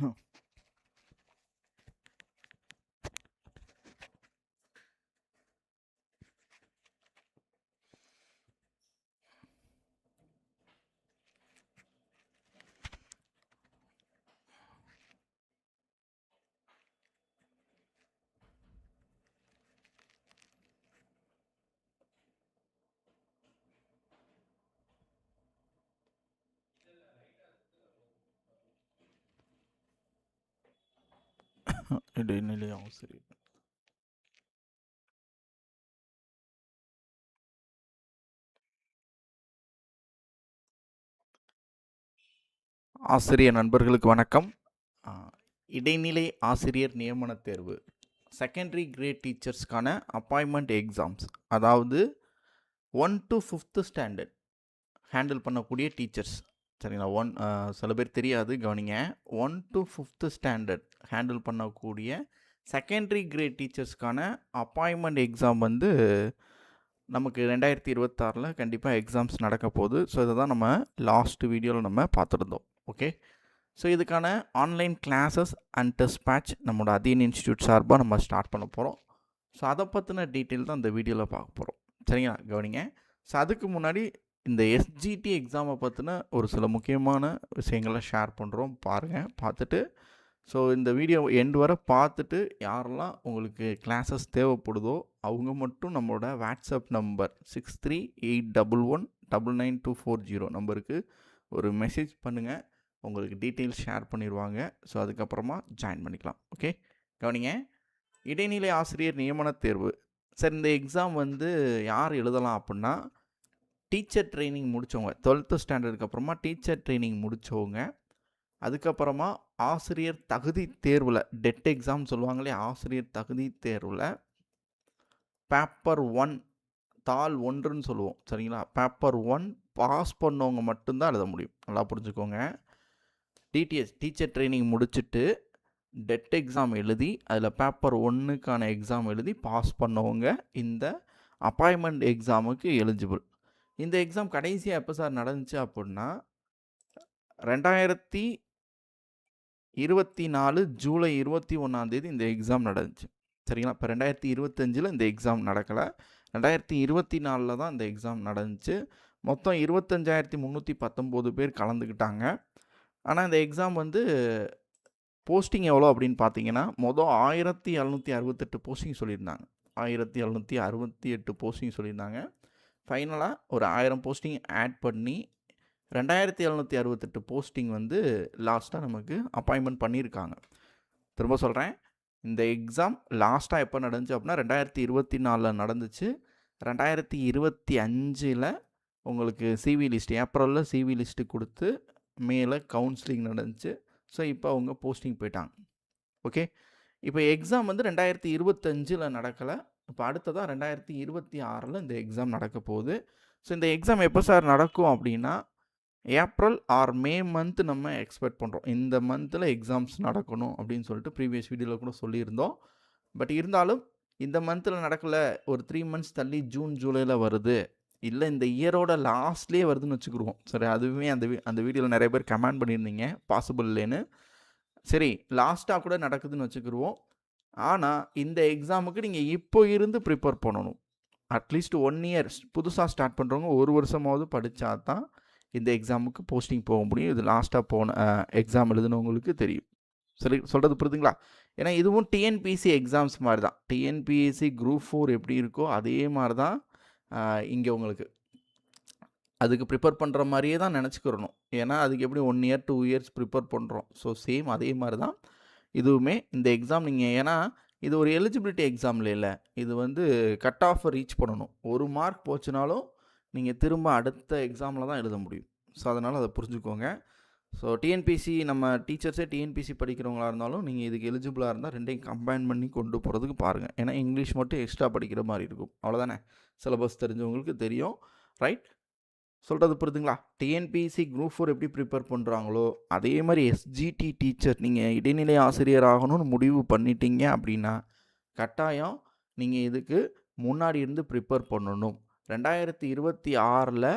now. இடைநிலை ஆசிரியர் ஆசிரியர் நண்பர்களுக்கு வணக்கம். இடைநிலை ஆசிரியர் நியமன தேர்வு. செகண்டரி கிரேட் டீச்சர்ஸ்க்கான அப்பாயின்மெண்ட் எக்ஸாம்ஸ் அதாவது one to fifth standard handle பண்ணக்கூடிய டீச்சர்ஸ் சரிங்களா? ஒன் சில பேர் தெரியாது கவனிங்க. One to fifth standard handle பண்ணக்கூடிய செகண்டரி கிரேட் டீச்சர்ஸ்க்கான அப்பாயின்மெண்ட் எக்ஸாம் வந்து நமக்கு ரெண்டாயிரத்தி இருபத்தாறில் கண்டிப்பாக எக்ஸாம்ஸ் நடக்க போகுது. ஸோ இதை தான் நம்ம லாஸ்ட் வீடியோவில் நம்ம பார்த்துருந்தோம். ஓகே ஸோ இதுக்கான online classes and test batch நம்மளோட அதீன் இன்ஸ்டியூட் சார்பாக நம்ம ஸ்டார்ட் பண்ண போகிறோம் ஸோ அதை பற்றின டீட்டெயில் தான் இந்த வீடியோவில் பார்க்க போகிறோம் சரிங்களா? கவனிங்க. ஸோ அதுக்கு முன்னாடி இந்த எஸ்ஜிடி எக்ஸாமை பற்றின ஒரு சில முக்கியமான விஷயங்களை ஷேர் பண்ணுறோம் பாருங்கள் பார்த்துட்டு. ஸோ இந்த வீடியோ எண்டு வரை பார்த்துட்டு யாரெல்லாம் உங்களுக்கு கிளாஸஸ் தேவைப்படுதோ அவங்க மட்டும் நம்மளோட WhatsApp number six three eight double one double nine two four zero நம்பருக்கு ஒரு மெசேஜ் பண்ணுங்கள் உங்களுக்கு டீட்டெயில்ஸ் ஷேர் பண்ணிடுவாங்க ஸோ அதுக்கப்புறமா ஜாயின் பண்ணிக்கலாம். ஓகே கவனிங்க. இடைநிலை ஆசிரியர் நியமன தேர்வு. சார் இந்த எக்ஸாம் வந்து யார் எழுதலாம் அப்படின்னா டீச்சர் ட்ரைனிங் முடித்தவங்க டுவெல்த்து ஸ்டாண்டர்டுக்கு அப்புறமா டீச்சர் ட்ரைனிங் முடித்தவங்க அதுக்கப்புறமா ஆசிரியர் தகுதி தேர்வில் டெட் எக்ஸாம் சொல்லுவாங்களே ஆசிரியர் தகுதி தேர்வில் பேப்பர் ஒன் தாள் ஒன்றுன்னு சொல்லுவோம் சரிங்களா? பேப்பர் ஒன் பாஸ் பண்ணவங்க மட்டும்தான் எழுத முடியும். நல்லா புரிஞ்சுக்கோங்க. டிடிஎஸ் டீச்சர் ட்ரைனிங் முடிச்சுட்டு டெட் எக்ஸாம் எழுதி அதில் பேப்பர் ஒன்றுக்கான எக்ஸாம் எழுதி பாஸ் பண்ணவங்க இந்த அப்பாயின்மெண்ட் எக்ஸாமுக்கு எலிஜிபிள் இந்த எக்ஸாம் கடைசியாக எப்போ சார் நடந்துச்சு அப்படின்னா ரெண்டாயிரத்தி இருபத்தி நாலு ஜூலை இருபத்தி ஒன்றாந்தேதி இந்த எக்ஸாம் நடந்துச்சு. சரிங்களா? இப்போ ரெண்டாயிரத்தி இருபத்தஞ்சில் இந்த எக்ஸாம் நடக்கலை. ரெண்டாயிரத்தி இருபத்தி நாலில் தான் இந்த எக்ஸாம் நடந்துச்சு. மொத்தம் இருபத்தஞ்சாயிரத்தி முந்நூற்றி பத்தொம்போது பேர் கலந்துக்கிட்டாங்க ஆனால் இந்த எக்ஸாம் வந்து போஸ்டிங் எவ்வளோ அப்படின்னு பார்த்தீங்கன்னா மொதல் ஆயிரத்தி எழுநூற்றி அறுபத்தெட்டு போஸ்டிங் சொல்லியிருந்தாங்க. ஆயிரத்தி எழுநூற்றி அறுபத்தி எட்டு போஸ்டிங் சொல்லியிருந்தாங்க. ஃபைனலாக ஒரு ஆயிரம் போஸ்டிங் ஆட் பண்ணி ரெண்டாயிரத்தி எழுநூற்றி அறுபத்தெட்டு போஸ்டிங் வந்து லாஸ்ட்டாக நமக்கு அப்பாயின்மெண்ட் பண்ணியிருக்காங்க திரும்ப சொல்கிறேன் இந்த எக்ஸாம் லாஸ்ட்டாக எப்போ நடந்துச்சு அப்படின்னா ரெண்டாயிரத்தி இருபத்தி நாலில் நடந்துச்சு. ரெண்டாயிரத்தி இருபத்தி அஞ்சில் உங்களுக்கு சிவி லிஸ்ட் ஏப்ரலில் சிவி லிஸ்ட்டு கொடுத்து மேலே கவுன்சிலிங் நடந்துச்சு. ஸோ இப்போ அவங்க போஸ்டிங் போயிட்டாங்க. ஓகே இப்போ எக்ஸாம் வந்து ரெண்டாயிரத்தி இருபத்தஞ்சில் நடக்கலை. இப்போ அடுத்ததாக ரெண்டாயிரத்தி இருபத்தி ஆறில் இந்த எக்ஸாம் நடக்க போகுது. ஸோ இந்த எக்ஸாம் எப்போ சார் நடக்கும் அப்படின்னா ஏப்ரல் ஆர் மே மந்த் நம்ம எக்ஸ்பெக்ட் பண்ணுறோம் இந்த மந்தில் எக்ஸாம்ஸ் நடக்கணும் அப்படின்னு சொல்லிட்டு ப்ரீவியஸ் வீடியோவில் கூட சொல்லியிருந்தோம். பட் இருந்தாலும் இந்த மந்தில் நடக்கலை ஒரு த்ரீ மந்த்ஸ் தள்ளி ஜூன் ஜூலையில் வருது. இல்லை இந்த இயரோட லாஸ்ட்லேயே வருதுன்னு வச்சுக்கிடுவோம். சரி அதுவுமே அந்த அந்த வீடியோவில் நிறைய பேர் கமெண்ட் பண்ணியிருந்தீங்க பாசிபிள் இல்லைன்னு. சரி லாஸ்ட்டாக கூட நடக்குதுன்னு வச்சுக்கிடுவோம். ஆனால் இந்த எக்ஸாமுக்கு நீங்கள் இப்போ இருந்து ப்ரிப்பேர் பண்ணணும். அட்லீஸ்ட் ஒன் இயர் புதுசாக ஸ்டார்ட் பண்ணுறவங்க ஒரு வருஷமாவது படித்தா தான் இந்த எக்ஸாமுக்கு போஸ்டிங் போக முடியும். இது லாஸ்ட்டாக போன எக்ஸாம் எழுதுனவங்களுக்கு தெரியும். சரி சொல்கிறது புரியுதுங்களா ஏன்னா இதுவும் டிஎன்பிசி எக்ஸாம்ஸ் மாதிரி தான் டிஎன்பிஎஸ்சி குரூப் ஃபோர் எப்படி இருக்கோ அதே மாதிரி தான் இங்கே உங்களுக்கு. அதுக்கு ப்ரிப்பேர் பண்ணுற மாதிரியே தான் நினச்சிக்கிறணும். ஏன்னா அதுக்கு எப்படி one year two years prepare பண்ணுறோம் ஸோ சேம் அதே மாதிரி தான் இதுவுமே இந்த எக்ஸாம் நீங்கள் ஏன்னா இது ஒரு எலிஜிபிலிட்டி எக்ஸாமில் இல்லை. இது வந்து கட் ஆஃப் ரீச் பண்ணணும். ஒரு மார்க் போச்சுனாலும் நீங்கள் திரும்ப அடுத்த எக்ஸாமில் தான் எழுத முடியும். ஸோ அதனால் அதை புரிஞ்சுக்கோங்க. ஸோ டிஎன்பிசி நம்ம டீச்சர்ஸே டிஎன்பிசி படிக்கிறவங்களா இருந்தாலும் நீங்கள் இதுக்கு எலிஜிபிளாக இருந்தால் ரெண்டையும் கம்பைன் பண்ணி கொண்டு போகிறதுக்கு பாருங்கள் ஏன்னா இங்கிலீஷ் மட்டும் எக்ஸ்ட்ரா படிக்கிற மாதிரி இருக்கும். அவ்வளோதானே சிலபஸ் தெரிஞ்சவங்களுக்கு தெரியும். ரைட்? சொல்கிறது புரியுதுங்களா டிஎன்பிசி குரூப் ஃபோர் எப்படி ப்ரிப்பேர் பண்ணுறாங்களோ அதே மாதிரி எஸ்ஜிடி டீச்சர் நீங்கள் இடைநிலை ஆசிரியர் ஆகணும்னு முடிவு பண்ணிட்டீங்க அப்படின்னா கட்டாயம் நீங்கள் இதுக்கு முன்னாடி இருந்து ப்ரிப்பேர் பண்ணணும். ரெண்டாயிரத்தி இருபத்தி ஆறில்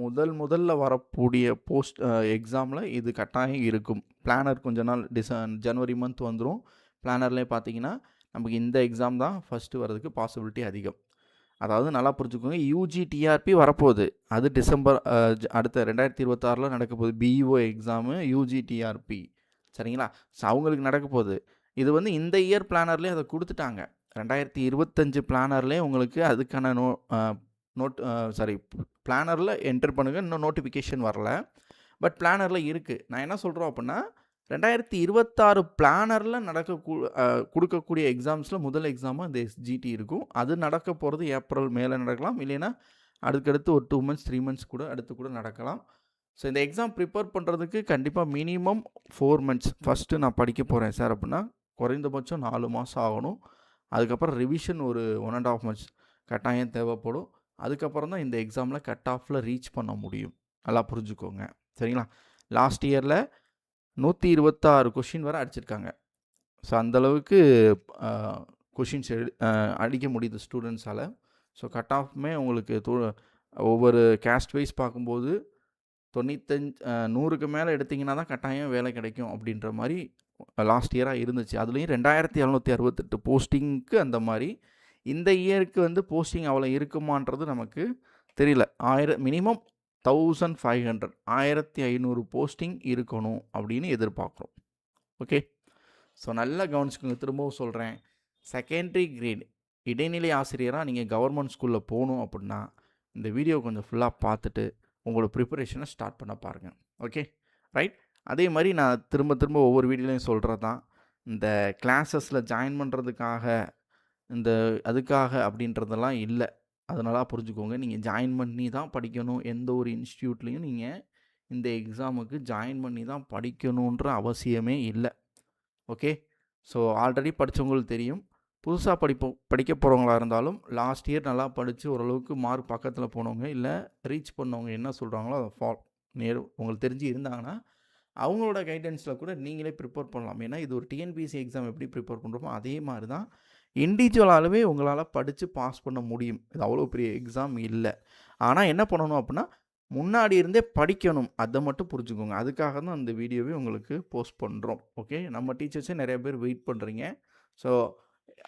முதல் முதல்ல வரக்கூடிய போஸ்ட் எக்ஸாமில் இது கட்டாயம் இருக்கும். பிளானர் கொஞ்ச நாள் டிச ஜனவரி மந்த் வந்துடும் பிளானர்லேயே பார்த்தீங்கன்னா நமக்கு இந்த எக்ஸாம் தான் ஃபஸ்ட்டு வரதுக்கு பாசிபிலிட்டி அதிகம். அதாவது நல்லா புரிஞ்சுக்கோங்க யூஜி டிஆர்பி வரப்போகுது. அது டிசம்பர் அடுத்த ரெண்டாயிரத்தி இருபத்தாறில் நடக்க போகுது. பிஇஓ எக்ஸாமு யூஜி டிஆர்பி சரிங்களா? ஸோ அவங்களுக்கு நடக்க போகுது. இது வந்து இந்த இயர் பிளானர்லேயே அதை கொடுத்துட்டாங்க. ரெண்டாயிரத்தி இருபத்தஞ்சு பிளானர்லேயே உங்களுக்கு அதுக்கான நோ நோட் சாரி பிளானரில் என்டர் பண்ணுங்கள் இன்னும் நோட்டிஃபிகேஷன் வரல. பட் பிளானரில் இருக்குது நான் என்ன சொல்கிறோம் அப்படின்னா ரெண்டாயிரத்தி இருபத்தாறு பிளானரில் நடக்க கொடுக்கக்கூடிய எக்ஸாம்ஸில் முதல் எக்ஸாமாக இந்த எஸ்ஜிடி இருக்கும். அது நடக்க போகிறது ஏப்ரல் மேலே நடக்கலாம். இல்லைன்னா அதுக்கடுத்து ஒரு டூ மந்த்ஸ் த்ரீ மந்த்ஸ் கூட அடுத்து கூட நடக்கலாம். ஸோ இந்த எக்ஸாம் ப்ரிப்பேர் பண்ணுறதுக்கு கண்டிப்பாக மினிமம் ஃபோர் மந்த்ஸ் ஃபஸ்ட்டு நான் படிக்க போகிறேன் சார் அப்படின்னா குறைந்தபட்சம் நாலு மாதம் ஆகணும். அதுக்கப்புறம் ரிவிஷன் ஒரு ஒன் அண்ட் ஆஃப் மந்த்ஸ் கட்டாயம் தேவைப்படும். அதுக்கப்புறம் தான் இந்த எக்ஸாமில் கட் ஆஃபில் ரீச் பண்ண முடியும். நல்லா புரிஞ்சுக்கோங்க. சரிங்களா? லாஸ்ட் இயரில் நூற்றி இருபத்தாறு கொஷின் வரை அடிச்சிருக்காங்க. ஸோ அந்தளவுக்கு கொஷின்ஸ் எடு அடிக்க முடியுது ஸ்டூடெண்ட்ஸால் ஸோ கட் ஆஃப்மே உங்களுக்கு தூ ஒவ்வொரு கேஸ்ட் வைஸ் பார்க்கும்போது தொண்ணூத்தஞ்சு நூறுக்கு மேலே எடுத்தீங்கன்னா தான் கட்டாயம் வேலை கிடைக்கும் அப்படின்ற மாதிரி லாஸ்ட் இயராக இருந்துச்சு. அதுலேயும் ரெண்டாயிரத்தி எழுநூற்றி அறுபத்தெட்டு போஸ்டிங்க்கு அந்த மாதிரி இந்த இயருக்கு வந்து போஸ்டிங் அவ்வளோ இருக்குமான்றது நமக்கு தெரியல. ஆயிரம் மினிமம் தௌசண்ட் ஃபைவ் ஹண்ட்ரட் ஆயிரத்தி ஐநூறு போஸ்டிங் இருக்கணும் அப்படின்னு எதிர்பார்க்குறோம். ஓகே ஸோ நல்லா கவனிச்சுக்கோங்க. திரும்பவும் சொல்கிறேன் செகண்டரி கிரேட் இடைநிலை ஆசிரியராக நீங்கள் கவர்மெண்ட் ஸ்கூலில் போகணும் அப்படின்னா இந்த வீடியோ கொஞ்சம் ஃபுல்லாக பார்த்துட்டு உங்களோட ப்ரிப்பரேஷனை ஸ்டார்ட் பண்ண பாருங்கள் ஓகே ரைட் அதே மாதிரி நான் திரும்ப திரும்ப ஒவ்வொரு வீடியோலையும் சொல்கிறது தான் இந்த கிளாஸஸில் ஜாயின் பண்ணுறதுக்காக இந்த அதுக்காக அப்படின்றதெல்லாம் இல்லை. அதனால புரிஞ்சுக்கோங்க. நீங்கள் ஜாயின் பண்ணி தான் படிக்கணும். எந்த ஒரு இன்ஸ்டியூட்லேயும் நீங்கள் இந்த எக்ஸாமுக்கு ஜாயின் பண்ணி தான் படிக்கணுன்ற அவசியமே இல்லை. ஓகே ஸோ ஆல்ரெடி படித்தவங்களுக்கு தெரியும். புதுசாக படிப்போம் படிக்க போகிறவங்களா இருந்தாலும் லாஸ்ட் இயர் நல்லா படித்து ஓரளவுக்கு மார்க் பக்கத்தில் போனவங்க இல்லை ரீச் பண்ணவங்க என்ன சொல்கிறாங்களோ அதை ஃபால் நேர் உங்களுக்கு தெரிஞ்சு இருந்தாங்கன்னா அவங்களோட கைடன்ஸில் கூட நீங்களே ப்ரிப்பேர் பண்ணலாம். ஏன்னா இது ஒரு டிஎன்பிஎஸ்சி எக்ஸாம் எப்படி ப்ரிப்பேர் பண்ணுறோமோ அதே மாதிரி தான் இண்டிவிஜுவலாலுமே உங்களால் படித்து பாஸ் பண்ண முடியும். இது அவ்வளோ பெரிய எக்ஸாம் இல்லை. ஆனால் என்ன பண்ணணும் அப்படின்னா முன்னாடி இருந்தே படிக்கணும். அதை மட்டும் புரிஞ்சுக்கோங்க. அதுக்காக தான் அந்த வீடியோவே உங்களுக்கு போஸ்ட் பண்ணுறோம் ஓகே நம்ம டீச்சர்ஸே நிறைய பேர் வெயிட் பண்ணுறீங்க ஸோ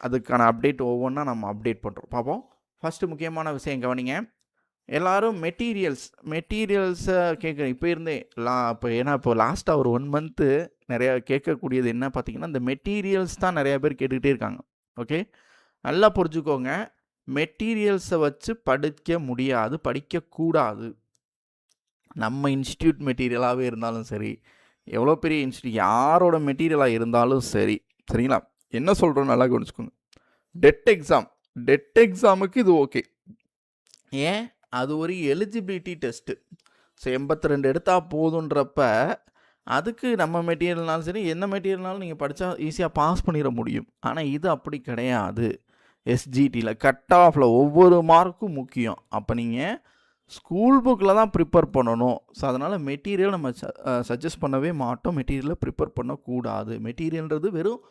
அதுக்கான அப்டேட் ஒவ்வொன்றா நம்ம அப்டேட் பண்ணுறோம் பார்ப்போம். ஃபஸ்ட்டு முக்கியமான விஷயம் கவனிங்க. எல்லோரும் மெட்டீரியல்ஸ் மெட்டீரியல்ஸை கேட்குற இப்போ இருந்தே லா இப்போ ஏன்னா இப்போ லாஸ்ட்டாக ஒரு ஒன் மந்த்து நிறையா கேட்கக்கூடியது என்ன பார்த்தீங்கன்னா இந்த மெட்டீரியல்ஸ் தான் நிறையா பேர் கேட்டுக்கிட்டே இருக்காங்க. ஓகே? நல்லா புரிஞ்சுக்கோங்க. மெட்டீரியல்ஸை வச்சு படிக்க முடியாது படிக்கக்கூடாது. நம்ம இன்ஸ்டியூட் மெட்டீரியலாகவே இருந்தாலும் சரி எவ்வளோ பெரிய இன்ஸ்டியூட் யாரோட மெட்டீரியலாக இருந்தாலும் சரி சரிங்களா? என்ன சொல்கிறோம் நல்லா கவனிச்சுக்கோங்க. டெட் எக்ஸாம் டெட் எக்ஸாமுக்கு இது ஓகே. ஏன்? அது ஒரு எலிஜிபிலிட்டி டெஸ்ட்டு. ஸோ எண்பத்தி ரெண்டு எடுத்தால் போதுன்றப்ப அதுக்கு நம்ம மெட்டீரியல்னாலும் சரி எந்த மெட்டீரியல்னாலும் நீங்கள் படித்தா ஈஸியாக பாஸ் பண்ணிட முடியும். ஆனால் இது அப்படி கிடையாது. எஸ்ஜிடியில் கட் ஆஃபில் ஒவ்வொரு மார்க்கும் முக்கியம். அப்போ நீங்கள் ஸ்கூல் புக்கில் தான் ப்ரிப்பேர் பண்ணணும். ஸோ அதனால் மெட்டீரியல் நம்ம சஜஸ்ட் பண்ணவே மாட்டோம். மெட்டீரியலை ப்ரிப்பேர் பண்ணக்கூடாது. மெட்டீரியல்ன்றது வெறும்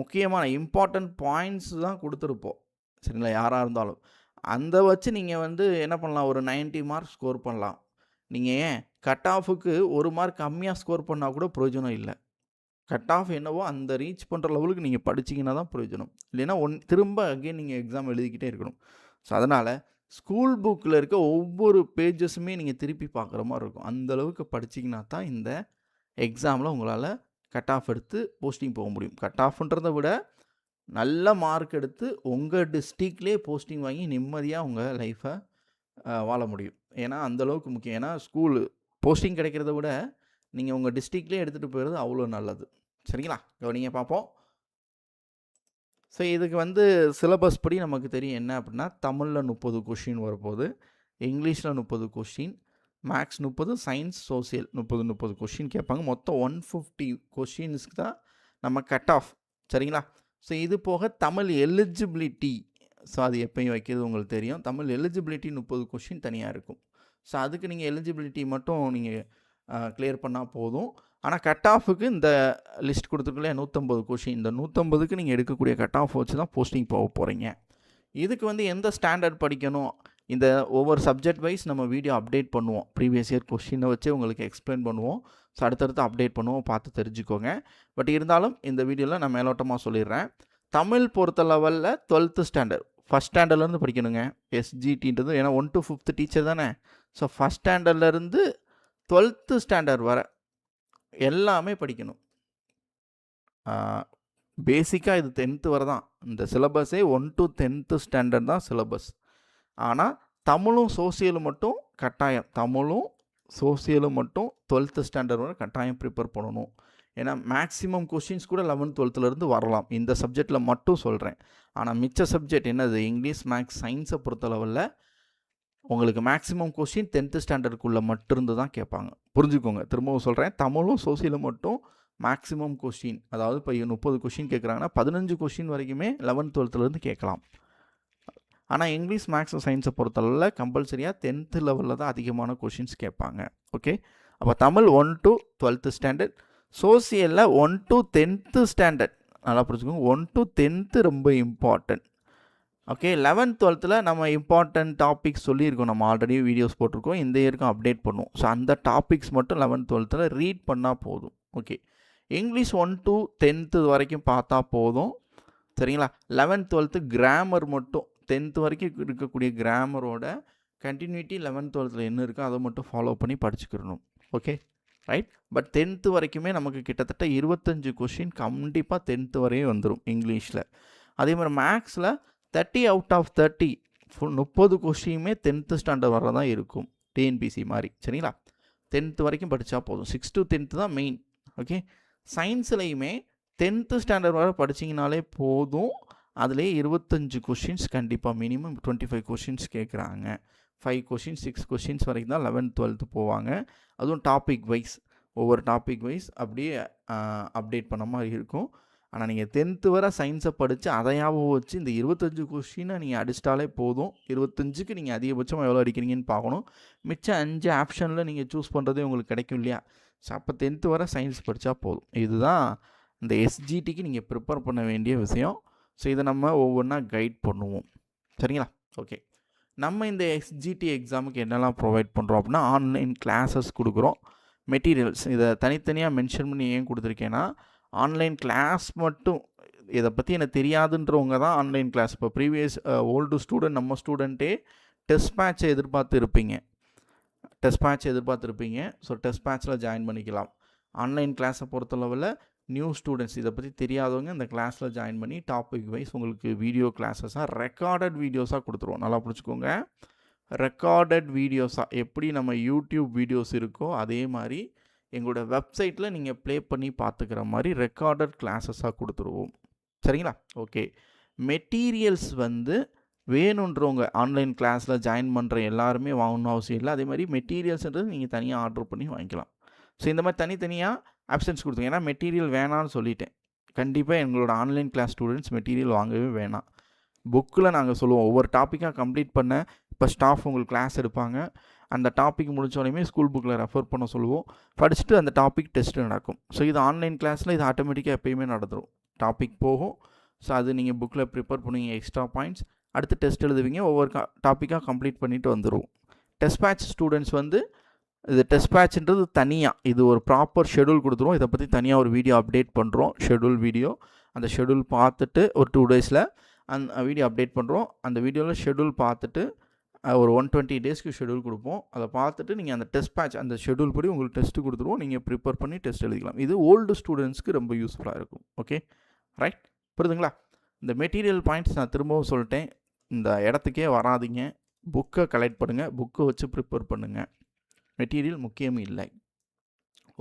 முக்கியமான இம்பார்ட்டண்ட் பாயிண்ட்ஸ் தான் கொடுத்துருப்போம். சரிங்களா? யாராக இருந்தாலும். அந்த வச்சு நீங்கள் வந்து என்ன பண்ணலாம்? ஒரு 90 மார்க் ஸ்கோர் பண்ணலாம். நீங்கள் ஏன் கட் ஆஃபுக்கு ஒரு மார்க் கம்மியாக ஸ்கோர் பண்ணால் கூட பிரயோஜனம் இல்லை. கட் ஆஃப் என்னவோ அந்த ரீச் பண்ணுற லெவலுக்கு நீங்கள் படிச்சீங்கன்னா தான் பிரயோஜனம். இல்லைன்னா ஒன் திரும்ப அகைன் நீங்கள் எக்ஸாம் எழுதிக்கிட்டே இருக்கணும். ஸோ அதனால் ஸ்கூல் புக்கில் இருக்க ஒவ்வொரு பேஜஸுமே நீங்கள் திருப்பி பார்க்குற மாதிரி இருக்கும். அந்தளவுக்கு படிச்சிங்கன்னா படிச்சீங்கன்னா தான் இந்த எக்ஸாமில் உங்களால் கட் ஆஃப் எடுத்து போஸ்டிங் போக முடியும். கட் ஆஃப்ன்றதை விட நல்ல மார்க் எடுத்து உங்கள் டிஸ்ட்ரிக்ட்லேயே போஸ்டிங் வாங்கி நிம்மதியாக உங்கள் லைஃப்பை வாழ முடியும். ஏன்னா அந்தளவுக்கு முக்கியம். ஏன்னா ஸ்கூலு போஸ்டிங் கிடைக்கிறத விட நீங்கள் உங்கள் டிஸ்ட்ரிக்ட்லேயே எடுத்துகிட்டு போயிடுறது அவ்வளோ நல்லது. சரிங்களா? கவனிங்க பார்ப்போம். ஸோ இதுக்கு வந்து சிலபஸ் படி நமக்கு தெரியும் என்ன அப்படின்னா தமிழில் முப்பது கொஷின் வரப்போகுது இங்கிலீஷில் முப்பது கொஷின் மேக்ஸ் முப்பது சயின்ஸ் சோசியல் முப்பது முப்பது கொஷின் கேட்பாங்க. மொத்தம் ஒன் ஃபிஃப்டி கொஷின்ஸ்க்கு தான் நம்ம கட் ஆஃப் சரிங்களா? ஸோ இது போக தமிழ் எலிஜிபிலிட்டி ஸோ அது எப்பயும் வைக்கிறது உங்களுக்கு தெரியும். தமிழ் எலிஜிபிலிட்டி முப்பது கொஷின் தனியாக இருக்கும். ஸோ அதுக்கு நீங்கள் எலிஜிபிலிட்டி மட்டும் நீங்கள் கிளியர் பண்ணால் போதும். ஆனால் கட் ஆஃபுக்கு இந்த லிஸ்ட் கொடுத்துருக்கலையே நூற்றம்பது கொஷின் இந்த நூற்றம்பதுக்கு நீங்கள் எடுக்கக்கூடிய கட் ஆஃப் வச்சு தான் போஸ்டிங் போக போகிறீங்க இதுக்கு வந்து எந்த ஸ்டாண்டர்ட் படிக்கணும்? இந்த ஒவ்வொரு சப்ஜெக்ட் வைஸ் நம்ம வீடியோ அப்டேட் பண்ணுவோம். ப்ரீவியஸ் இயர் கொஷினை வச்சு உங்களுக்கு எக்ஸ்பிளைன் பண்ணுவோம். ஸோ அடுத்தடுத்து அப்டேட் பண்ணுவோம். பார்த்து தெரிஞ்சுக்கோங்க. பட் இருந்தாலும் இந்த வீடியோவில் நான் மேலோட்டமாக சொல்லிடுறேன். தமிழ் பொறுத்த லெவலில் டுவெல்த்து ஸ்டாண்டர்ட் ஃபஸ்ட் ஸ்டாண்டர்ட்லேருந்து படிக்கணுங்க. எஸ்ஜிடின்றது ஏன்னா ஒன் டு ஃபிஃப்த்து டீச்சர் தானே. ஸோ ஃபஸ்ட் ஸ்டாண்டர்ட்லேருந்து டுவெல்த்து ஸ்டாண்டர்ட் வர எல்லாமே படிக்கணும். பேசிக்காக இது டென்த்து வரை தான். இந்த சிலபஸே ஒன் டு டென்த்து ஸ்டாண்டர்ட் தான் சிலபஸ் ஆனால் தமிழும் சோசியலும் மட்டும் கட்டாயம். தமிழும் சோசியலும் மட்டும் டுவெல்த்து ஸ்டாண்டர்ட் வரை கட்டாயம் ப்ரிப்பேர் பண்ணணும். ஏன்னா மேக்ஸிமம் கொஷின்ஸ் கூட லெவன்த் டுவெல்த்துலேருந்து வரலாம். இந்த சப்ஜெக்டில் மட்டும் சொல்கிறேன் ஆனால் மிச்ச சப்ஜெக்ட் என்னது? இங்கிலீஷ் மேக்ஸ் சயின்ஸை பொறுத்த லெவலில் உங்களுக்கு மேக்ஸிமம் கொஷின் டென்த்து ஸ்டாண்டர்டுக்குள்ளே மட்டும்ந்து தான் கேட்பாங்க புரிஞ்சுக்கோங்க. திரும்பவும் சொல்கிறேன் தமிழும் சோசியலும் மட்டும் மேக்ஸிமம் கொஷின் அதாவது இப்போ முப்பது கொஷின் கேட்குறாங்கன்னா பதினஞ்சு கொஷின் வரைக்குமே லெவன்த் டுவெல்த்துலேருந்து கேட்கலாம். ஆனால் இங்கிலீஷ் மேக்ஸ் சயின்ஸை பொறுத்தளவில் கம்பல்சரியாக டென்த்து லெவலில் தான் அதிகமான கொஷின்ஸ் கேட்பாங்க. ஓகே அப்போ Tamil one to twelfth standard சோசியலில் ஒன் டு டென்த்து ஸ்டாண்டர்ட் நல்லா புரிஞ்சுக்கோங்க. ஒன் டு டென்த்து ரொம்ப இம்பார்ட்டன்ட் ஓகே லெவன்த் டுவெல்த்தில் நம்ம இம்பார்ட்டன்ட் டாபிக்ஸ் சொல்லியிருக்கோம். நம்ம ஆல்ரெடி வீடியோஸ் போட்டிருக்கோம். இந்த இயருக்கும் அப்டேட் பண்ணுவோம். ஸோ அந்த டாபிக்ஸ் மட்டும் லெவன்த் டுவெல்த்தில் ரீட் பண்ணால் போதும். Okay English one to tenth வரைக்கும் பார்த்தா போதும். சரிங்களா? லெவன்த் டுவெல்த்து கிராமர் மட்டும் டென்த்து வரைக்கும் இருக்கக்கூடிய கிராமரோட கண்டினியூட்டி லெவன்த் டுவெல்த்தில் என்ன இருக்கோ அதை மட்டும் ஃபாலோ பண்ணி படிச்சுக்கிறணும் ஓகே ரைட் பட் டென்த்து வரைக்குமே நமக்கு கிட்டத்தட்ட இருபத்தஞ்சு கொஷின் கண்டிப்பாக டென்த்து வரையும் வந்துடும் இங்கிலீஷில் அதே மாதிரி மேக்ஸில் thirty out of thirty full முப்பது கொஸ்டியுமே டென்த்து ஸ்டாண்டர்ட் வர தான் இருக்கும் டிஎன்பிசி மாதிரி சரிங்களா? டென்த்து வரைக்கும் படித்தா போதும். சிக்ஸ் டு டென்த்து தான் மெயின் ஓகே சயின்ஸ்லேயுமே டென்த்து ஸ்டாண்டர்ட் வரை படிச்சிங்கனாலே போதும். அதிலே இருபத்தஞ்சு கொஷின்ஸ் கண்டிப்பாக மினிமம் டுவெண்ட்டி ஃபைவ் கொஷின்ஸ் கேட்குறாங்க ஃபைவ் கொஷின்ஸ் சிக்ஸ் கொஷின்ஸ் வரைக்கும் தான் லெவன்த் டுவெல்த்து போவாங்க. அதுவும் டாபிக் வைஸ் ஒவ்வொரு டாபிக் வைஸ் அப்படியே அப்டேட் பண்ண மாதிரி இருக்கும். ஆனால் நீங்கள் டென்த்து வர சயின்ஸை படித்து அதை ஞாபகம் வச்சு இந்த இருபத்தஞ்சு கொஷினை நீங்கள் அடிச்சிட்டாலே போதும். இருபத்தஞ்சுக்கு நீங்கள் அதிகபட்சமாக எவ்வளோ அடிக்கிறீங்கன்னு பார்க்கணும். மிச்சம் அஞ்சு ஆப்ஷனில் நீங்கள் சூஸ் பண்ணுறதே உங்களுக்கு கிடைக்கும் இல்லையா? ஸோ அப்போ டென்த்து வர சயின்ஸ் படித்தா போதும். இதுதான் இந்த எஸ்ஜிடிக்கு நீங்கள் ப்ரிப்பேர் பண்ண வேண்டிய விஷயம். ஸோ இதை நம்ம ஒவ்வொன்றா கைட் பண்ணுவோம். சரிங்களா? ஓகே நம்ம இந்த எஸ்ஜிடி எக்ஸாமுக்கு என்னெல்லாம் ப்ரொவைட் பண்ணுறோம் அப்படின்னா ஆன்லைன் கிளாஸஸ் கொடுக்குறோம். மெட்டீரியல்ஸ் இதை தனித்தனியாக மென்ஷன் பண்ணி ஏன் கொடுத்துருக்கேன்னா ஆன்லைன் கிளாஸ் மட்டும் இதை பற்றி எனக்கு தெரியாதுன்றவங்க தான் ஆன்லைன் கிளாஸ். இப்போ ப்ரீவியஸ் ஓல்டு ஸ்டூடெண்ட் நம்ம ஸ்டூடெண்ட்டே டெஸ்ட் மேட்ச்சை எதிர்பார்த்து இருப்பீங்க. டெஸ்ட் மேட்ச் எதிர்பார்த்துருப்பீங்க ஸோ டெஸ்ட் மேட்ச்சில் ஜாயின் பண்ணிக்கலாம். ஆன்லைன் கிளாஸை பொறுத்தளவில் நியூ ஸ்டூடெண்ட்ஸ் இதை பற்றி தெரியாதவங்க இந்த கிளாஸில் ஜாயின் பண்ணி டாபிக் வைஸ் உங்களுக்கு வீடியோ கிளாஸஸாக ரெக்கார்டட் வீடியோஸாக கொடுத்துருவோம். நல்லா பிடிச்சிக்கோங்க ரெக்கார்டட் வீடியோஸாக எப்படி நம்ம யூடியூப் வீடியோஸ் இருக்கோ அதே மாதிரி எங்களோட வெப்சைட்டில் நீங்கள் ப்ளே பண்ணி பார்த்துக்கிற மாதிரி ரெக்கார்டட் கிளாஸஸாக கொடுத்துருவோம். சரிங்களா? ஓகே. மெட்டீரியல்ஸ் வந்து வேணுன்றவங்க ஆன்லைன் கிளாஸில் ஜாயின் பண்ணுற எல்லாருமே வாங்கணும் அவசியம் இல்லை. அதே மாதிரி மெட்டீரியல்ஸ்ன்றது நீங்கள் தனியாக ஆர்டர் பண்ணி வாங்கிக்கலாம். ஸோ இந்த மாதிரி தனித்தனியாக ஆப்ஷன்ஸ் கொடுத்துங்க ஏன்னா மெட்டீரியல் வேணான்னு சொல்லிட்டேன். கண்டிப்பாக எங்களோட ஆன்லைன் கிளாஸ் ஸ்டூடெண்ட்ஸ் மெட்டீரியல் வாங்கவே வேணாம். புக்கில் நாங்கள் சொல்லுவோம் ஒவ்வொரு டாப்பிக்காக கம்ப்ளீட் பண்ண இப்போ ஸ்டாஃப் உங்களுக்கு கிளாஸ் எடுப்பாங்க. அந்த டாபிக் முடித்தோடனே ஸ்கூல் புக்கில் ரெஃபர் பண்ண சொல்லுவோம். படிச்சுட்டு அந்த டாபிக் டெஸ்ட்டு நடக்கும். ஸோ இது ஆன்லைன் கிளாஸில் இது ஆட்டோமேட்டிக்காக எப்பயுமே நடந்துடும் டாபிக் போகும். ஸோ அது நீங்கள் புக்கில் ப்ரிப்பேர் பண்ணுவீங்க எக்ஸ்ட்ரா பாயிண்ட்ஸ் அடுத்து டெஸ்ட் எழுதுவீங்க. ஒவ்வொரு கா டாப்பிக்காக கம்ப்ளீட் பண்ணிவிட்டு வந்துடுவோம் டெஸ்ட் பேட்ச் ஸ்டூடெண்ட்ஸ் வந்து இது டெஸ்ட் பேட்ச்ன்றது தனியாக இது ஒரு ப்ராப்பர் ஷெடியூல் கொடுத்துருவோம் இதை பற்றி தனியாக ஒரு வீடியோ அப்டேட் பண்ணுறோம் ஷெடியூல் வீடியோ அந்த ஷெடியூல் பார்த்துட்டு ஒரு டூ டேஸில் அந்த வீடியோ அப்டேட் பண்ணுறோம் அந்த வீடியோவில் ஷெடியூல் பார்த்துட்டு ஒரு ஒன் டுவெண்ட்டி டேஸ்க்கு ஷெடியூல் கொடுப்போம். அதை பார்த்துட்டு நீங்கள் அந்த டெஸ்ட் பேட்ச் அந்த ஷெடியூல் படி உங்களுக்கு டெஸ்ட்டு கொடுத்துருவோம். நீங்கள் ப்ரிப்பேர் பண்ணி டெஸ்ட் எழுதிக்கலாம். இது ஓல்டு ஸ்டூடெண்ட்ஸ்க்கு ரொம்ப யூஸ்ஃபுல்லாக இருக்கும். ஓகே ரைட் புரியுதுங்களா? இந்த மெட்டீரியல் பாயிண்ட்ஸ் நான் திரும்பவும் சொல்லிட்டேன். இந்த இடத்துக்கே வராதிங்க. புக்கை கலெக்ட் பண்ணுங்கள் புக்கை வச்சு ப்ரிப்பேர் பண்ணுங்கள் மெட்டீரியல் முக்கியம் இல்லை.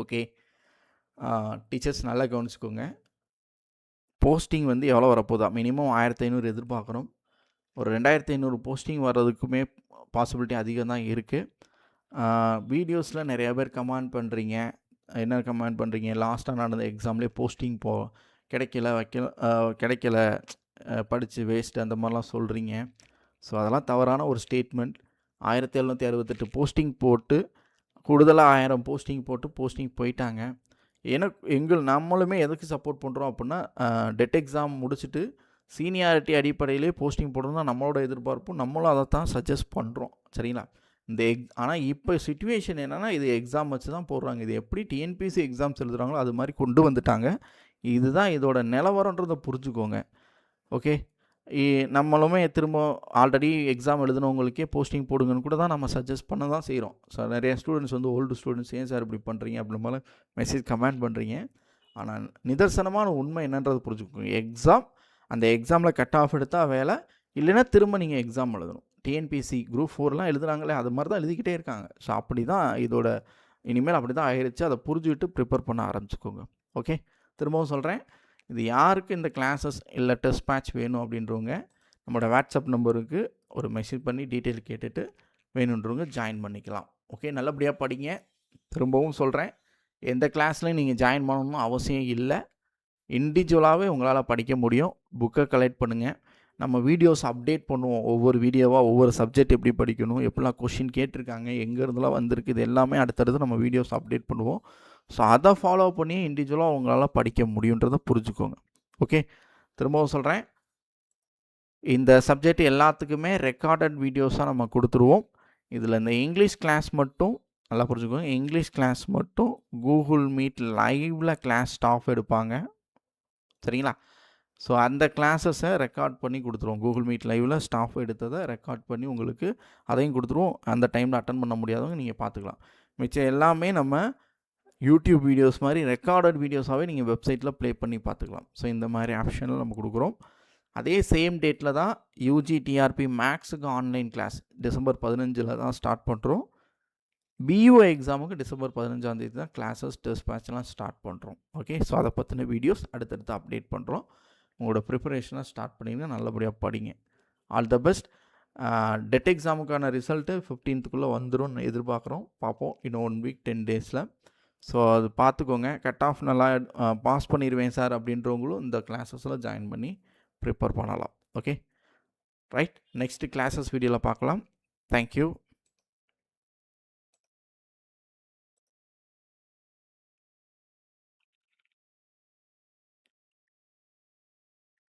ஓகே டீச்சர்ஸ் நல்லா கவனிச்சுக்கோங்க. போஸ்டிங் வந்து எவ்வளோ வரப்போதா மினிமம் ஆயிரத்தி ஐநூறு எதிர்பார்க்குறோம். ஒரு ரெண்டாயிரத்தி ஐநூறு போஸ்டிங் வர்றதுக்குமே பாசிபிலிட்டி அதிகம் தான் இருக்குது வீடியோஸில் நிறைய பேர் கமெண்ட் பண்ணுறீங்க என்ன கமெண்ட் பண்ணுறீங்க லாஸ்ட்டாக நடந்த எக்ஸாம்லேயே போஸ்டிங் போ கிடைக்கல வைக்கல கிடைக்கல படித்து வேஸ்ட் அந்த மாதிரிலாம் சொல்கிறீங்க ஸோ அதெல்லாம் தவறான ஒரு ஸ்டேட்மெண்ட் ஆயிரத்தி எழுநூற்றி அறுபத்தெட்டு போஸ்டிங் போட்டு கூடுதலாக ஆயிரம் போஸ்டிங் போட்டு போஸ்டிங் போயிட்டாங்க. எனக்கு எங்கள் நம்மளுமே எதுக்கு சப்போர்ட் பண்ணுறோம் அப்படின்னா டெட் எக்ஸாம் முடிச்சுட்டு சீனியாரிட்டி அடிப்படையிலே போஸ்டிங் போடணும் தான் நம்மளோட எதிர்பார்ப்பும் நம்மளும் அதை தான் சஜஸ்ட் பண்ணுறோம் சரிங்களா? இந்த எக் ஆனால் இப்போ சுச்சுவேஷன் என்னென்னா இது எக்ஸாம் வச்சு தான் போடுறாங்க. இது எப்படி டிஎன்பிசி எக்ஸாம்ஸ் எழுதுகிறாங்களோ அது மாதிரி கொண்டு வந்துட்டாங்க. இதுதான் இதோட நிலவரன்றதை புரிஞ்சுக்கோங்க. ஓகே? நம்மளுமே திரும்ப ஆல்ரெடி எக்ஸாம் எழுதுனவங்களுக்கே போஸ்டிங் போடுங்கன்னு கூட தான் நம்ம சஜஸ்ட் பண்ண தான் செய்கிறோம் ஸோ நிறைய ஸ்டூடெண்ட்ஸ் வந்து ஓல்டு ஸ்டூடெண்ட்ஸ் ஏன் சார் இப்படி பண்ணுறீங்க அப்படின்னு மேலே மெசேஜ் கமெண்ட் பண்ணுறீங்க ஆனால் நிதர்சனமான உண்மை என்னன்றது புரிஞ்சுக்கோங்க. எக்ஸாம் அந்த எக்ஸாமில் கட் ஆஃப் எடுத்தால் வேலை இல்லைன்னா திரும்ப நீங்கள் எக்ஸாம் எழுதணும். டிஎன்பிசி குரூப் ஃபோர்லாம் எழுதுகிறாங்களே அது மாதிரி தான் எழுதிக்கிட்டே இருக்காங்க. ஸோ அப்படி தான் இதோட இனிமேல் அப்படி தான் ஆயிடுச்சு அதை புரிஞ்சுக்கிட்டு ப்ரிப்பேர் பண்ண ஆரம்பிச்சுக்கோங்க. ஓகே திரும்பவும் சொல்கிறேன் இது யாருக்கு இந்த கிளாஸஸ் இல்லை டெஸ்ட் மேட்ச் வேணும் அப்படின்றவங்க நம்மளோட வாட்ஸ்அப் நம்பருக்கு ஒரு மெசேஜ் பண்ணி டீட்டெயில் கேட்டுட்டு வேணுன்றவங்க ஜாயின் பண்ணிக்கலாம். ஓகே நல்லபடியாக படிங்க. திரும்பவும் சொல்கிறேன் எந்த கிளாஸ்லையும் நீங்கள் ஜாயின் பண்ணணும்னு அவசியம் இல்லை. இண்டிவிஜுவலாகவே உங்களால் படிக்க முடியும். புக்கை கலெக்ட் பண்ணுங்கள் நம்ம வீடியோஸ் அப்டேட் பண்ணுவோம். ஒவ்வொரு வீடியோவாக ஒவ்வொரு சப்ஜெக்ட் எப்படி படிக்கணும் எப்படிலாம் கொஷின் கேட்டிருக்காங்க எங்கேருந்துலாம் வந்திருக்கு இது எல்லாமே அடுத்தடுத்து நம்ம வீடியோஸ் அப்டேட் பண்ணுவோம். ஸோ அதை ஃபாலோ பண்ணி இண்டிவிஜுவலாக உங்களால் படிக்க முடியுன்றதை புரிஞ்சுக்கோங்க. ஓகே திரும்பவும் சொல்கிறேன் இந்த சப்ஜெக்ட் எல்லாத்துக்குமே ரெக்கார்டட் வீடியோஸாக நம்ம கொடுத்துருவோம். இதில் இந்த இங்கிலீஷ் கிளாஸ் மட்டும் நல்லா புரிஞ்சுக்கோங்க. இங்கிலீஷ் கிளாஸ் மட்டும் கூகுள் மீட் லைவில் கிளாஸ் ஸ்டாஃப் எடுப்பாங்க. சரிங்களா? ஸோ அந்த கிளாஸஸை ரெக்கார்ட் பண்ணி கொடுத்துருவோம். கூகுள் மீட் லைவில் ஸ்டாஃப் எடுத்ததை ரெக்கார்ட் பண்ணி உங்களுக்கு அதையும் கொடுத்துருவோம். அந்த டைமில் அட்டன் பண்ண முடியாதவங்க நீங்கள் பார்த்துக்கலாம். மிச்சம் எல்லாமே நம்ம யூடியூப் வீடியோஸ் மாதிரி ரெக்கார்டட் வீடியோஸாகவே நீங்கள் வெப்சைட்டில் ப்ளே பண்ணி பார்த்துக்கலாம். ஸோ இந்த மாதிரி ஆப்ஷனில் நம்ம கொடுக்குறோம். அதே சேம் டேட்டில் தான் யூஜி டிஆர்பி மேக்ஸுக்கு ஆன்லைன் கிளாஸ் டிசம்பர் பதினஞ்சில் தான் ஸ்டார்ட் பண்ணுறோம் பியூ எக்ஸாமுக்கு டிசம்பர் பதினஞ்சாந்தேதி தான் கிளாஸஸ் டெஸ்ட் பேட்ச்லாம் ஸ்டார்ட் பண்ணுறோம் ஓகே ஸோ அதை பற்றின வீடியோஸ் அடுத்தடுத்து அப்டேட் பண்ணுறோம் உங்களோட ப்ரிப்பரேஷனை ஸ்டார்ட் பண்ணிங்கன்னா நல்லபடியாக படிங்க. ஆல் த பெஸ்ட் டெட் எக்ஸாமுக்கான ரிசல்ட்டு ஃபிஃப்டீன்த்துக்குள்ளே வந்துடும் எதிர்பார்க்குறோம். பார்ப்போம். இன்னும் ஒன் வீக் டென் டேஸில் ஸோ அது பார்த்துக்கோங்க. கட் ஆஃப் நல்லா பாஸ் பண்ணிடுவேன் சார் அப்படின்றவங்களும் இந்த கிளாஸஸில் ஜாயின் பண்ணி ப்ரிப்பேர் பண்ணலாம். ஓகே ரைட் நெக்ஸ்ட்டு கிளாஸஸ் வீடியோவில் பார்க்கலாம். Thank you